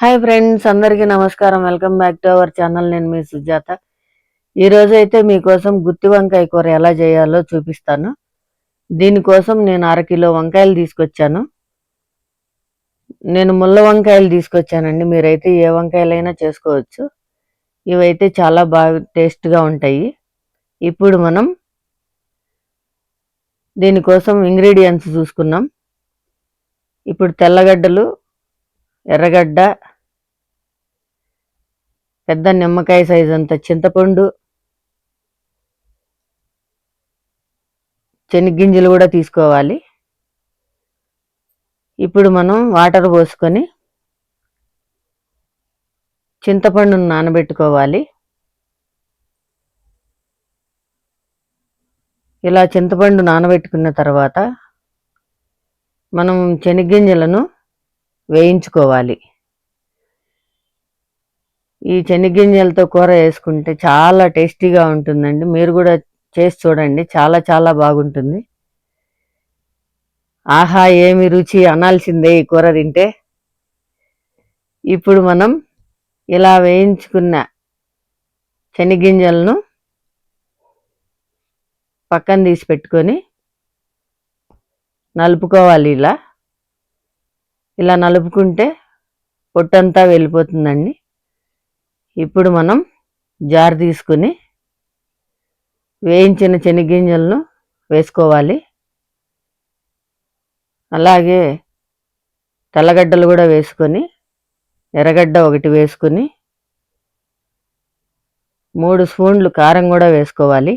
Hi friends అందరికీ నమస్కారం. Welcome back to our channel. నేను మీ సుజాత. ఈరోజు అయితే మీకోసం గుత్తి వంకాయ కూర ఎలా చేయాలో చూపిస్తాను. దీనికోసం నేను అరకిలో వంకాయలు తీసుకొచ్చాను. నేను ముళ్ళ వంకాయలు తీసుకొచ్చానండి. మీరైతే ఏ వంకాయలైనా చేసుకోవచ్చు. ఇవైతే చాలా బాగా టేస్ట్గా ఉంటాయి. ఇప్పుడు మనం దీనికోసం ఇంగ్రీడియంట్స్ చూసుకున్నాం ఇప్పుడు తెల్లగడ్డలు ఎర్రగడ్డ పెద్ద నిమ్మకాయ సైజు అంత చింతపండు శనగ్గింజలు కూడా తీసుకోవాలి. ఇప్పుడు మనం వాటర్ పోసుకొని చింతపండును నానబెట్టుకోవాలి. ఇలా చింతపండు నానబెట్టుకున్న తర్వాత మనం శనగ్గింజలను వేయించుకోవాలి. ఈ శనగ్గింజలతో కూర వేసుకుంటే చాలా టేస్టీగా ఉంటుందండి. మీరు కూడా చేసి చూడండి. చాలా చాలా బాగుంటుంది. ఆహా ఏమి రుచి అనాల్సిందే ఈ కూర తింటే. ఇప్పుడు మనం ఇలా వేయించుకున్న శనగింజలను పక్కన తీసి పెట్టుకొని నలుపుకోవాలి ఇలా. ఇలా నలుపుకుంటే పొట్టంతా వెళ్ళిపోతుందండి. ఇప్పుడు మనం జార్ తీసుకుని వేయించిన శనగింజలను వేసుకోవాలి. అలాగే తెల్లగడ్డలు కూడా వేసుకొని ఎర్రగడ్డ ఒకటి వేసుకొని మూడు స్పూన్లు కారం కూడా వేసుకోవాలి.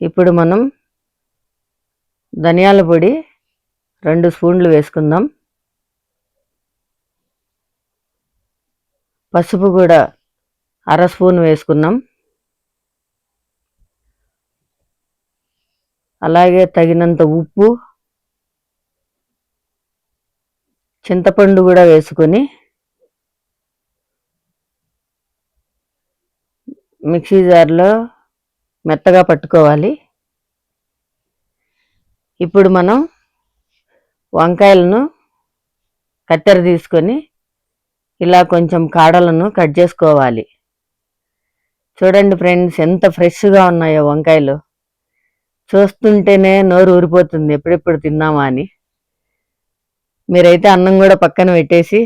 ఇప్పుడు మనం ధనియాల పొడి రెండు స్పూన్లు వేసుకుందాం. పసుపు కూడా అర స్పూన్ వేసుకున్నాం. అలాగే తగినంత ఉప్పు చింతపండు కూడా వేసుకొని మిక్సీ జార్లో మెత్తగా పట్టుకోవాలి. ఇప్పుడు మనం వంకాయలను కత్తెర తీసుకొని ఇలా కొంచెం కాడలను కట్ చేసుకోవాలి. చూడండి ఫ్రెండ్స్ ఎంత ఫ్రెష్గా ఉన్నాయో వంకాయలు. చూస్తుంటేనే నోరు ఊరిపోతుంది ఎప్పుడెప్పుడు తిన్నామా అని. మీరైతే అన్నం కూడా పక్కన పెట్టేసి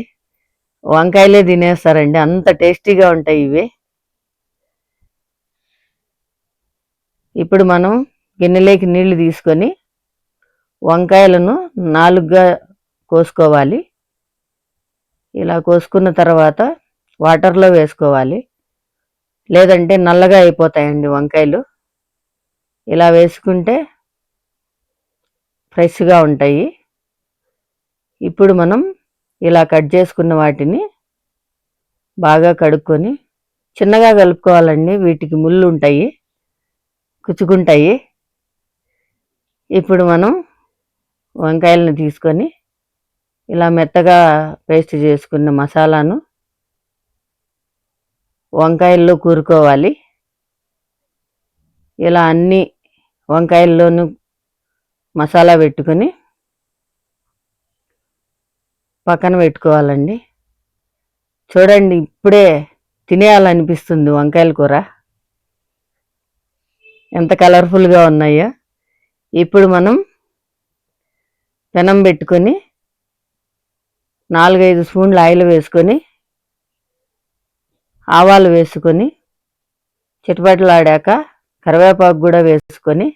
వంకాయలే తినేస్తారండి అంత టేస్టీగా ఉంటాయి ఇవి. ఇప్పుడు మనం గిన్నెలోకి నీళ్ళు తీసుకొని వంకాయలను నాలుగుగా కోసుకోవాలి. ఇలా కోసుకున్న తర్వాత వాటర్లో వేసుకోవాలి. లేదంటే నల్లగా అయిపోతాయండి వంకాయలు. ఇలా వేసుకుంటే ఫ్రెష్గా ఉంటాయి. ఇప్పుడు మనం ఇలా కట్ చేసుకున్న వాటిని బాగా కడుక్కొని చిన్నగా కలుపుకోవాలండి. వీటికి ముళ్ళు ఉంటాయి కుచ్చుకుంటాయి. ఇప్పుడు మనం వంకాయలను తీసుకొని ఇలా మెత్తగా పేస్ట్ చేసుకున్న మసాలాను వంకాయల్లో కూరుకోవాలి. ఇలా అన్ని వంకాయల్లోనూ మసాలా పెట్టుకొని పక్కన పెట్టుకోవాలండి. చూడండి ఇప్పుడే తినేయాలనిపిస్తుంది వంకాయల కూర. ఎంత కలర్ఫుల్గా ఉన్నాయో. ఇప్పుడు మనం పెనం పెట్టుకొని నాలుగైదు స్పూన్లు ఆయిల్ వేసుకొని ఆవాలు వేసుకొని చిటపటలాడాక కరివేపాకు కూడా వేసుకొని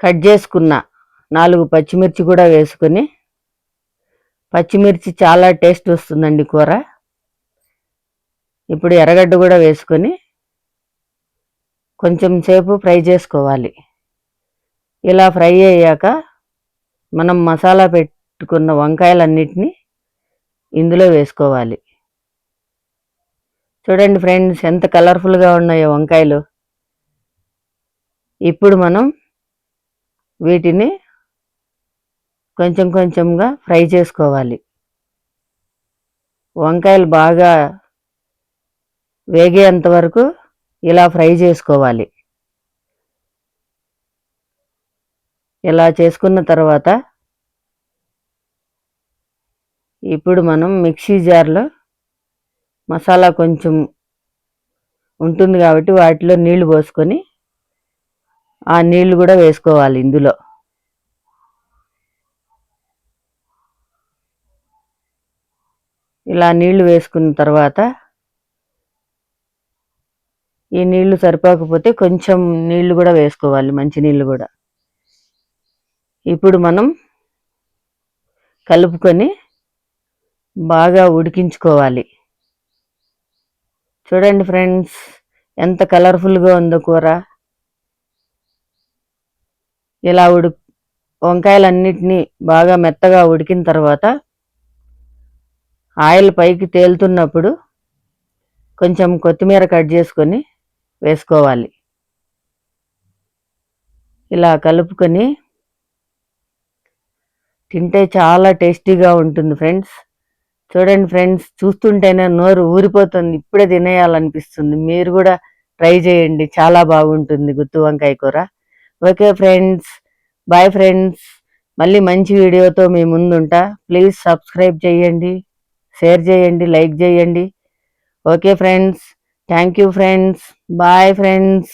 కట్ చేసుకున్న నాలుగు పచ్చిమిర్చి కూడా వేసుకొని పచ్చిమిర్చి చాలా టేస్ట్ వస్తుందండి కూర. ఇప్పుడు ఎర్రగడ్డ కూడా వేసుకొని కొంచెం సేపు ఫ్రై చేసుకోవాలి. ఇలా ఫ్రై అయ్యాక మనం మసాలా పెట్టుకున్న వంకాయలన్నిటినీ ఇందులో వేసుకోవాలి. చూడండి ఫ్రెండ్స్ ఎంత కలర్ఫుల్గా ఉన్నాయో వంకాయలు. ఇప్పుడు మనం వీటిని కొంచెం కొంచెంగా ఫ్రై చేసుకోవాలి. వంకాయలు బాగా వేగేంత వరకు ఇలా ఫ్రై చేసుకోవాలి. ఇలా చేసుకున్న తర్వాత ఇప్పుడు మనం మిక్సీ జార్లో మసాలా కొంచెం ఉంటుంది కాబట్టి వాటిలో నీళ్ళు పోసుకొని ఆ నీళ్ళు కూడా వేసుకోవాలి ఇందులో. ఇలా నీళ్ళు వేసుకున్న తర్వాత ఈ నీళ్ళు సరిపోకపోతే కొంచెం నీళ్ళు కూడా వేసుకోవాలి మంచి నీళ్ళు కూడా. ఇప్పుడు మనం కలుపుకొని బాగా ఉడికించుకోవాలి. చూడండి ఫ్రెండ్స్ ఎంత కలర్ఫుల్గా ఉందో కూర. ఇలా ఉడి వంకాయలన్నిటినీ బాగా మెత్తగా ఉడికిన తర్వాత ఆయిల్ పైకి తేలుతున్నప్పుడు కొంచెం కొత్తిమీర కట్ చేసుకొని వేసుకోవాలి. ఇలా కలుపుకొని తింటే చాలా టేస్టీగా ఉంటుంది ఫ్రెండ్స్. చూడండి ఫ్రెండ్స్ చూస్తుంటేనే నోరు ఊరిపోతుంది. ఇప్పుడే తినేయాలనిపిస్తుంది. మీరు కూడా ట్రై చేయండి. చాలా బాగుంటుంది గుత్తి వంకాయ కూర. Okay friends bye friends. మళ్ళీ మంచి వీడియోతో మీ ముందుంటా. ప్లీజ్ సబ్స్క్రైబ్ చేయండి షేర్ చేయండి లైక్ చేయండి. Okay friends thank you friends. Bye friends.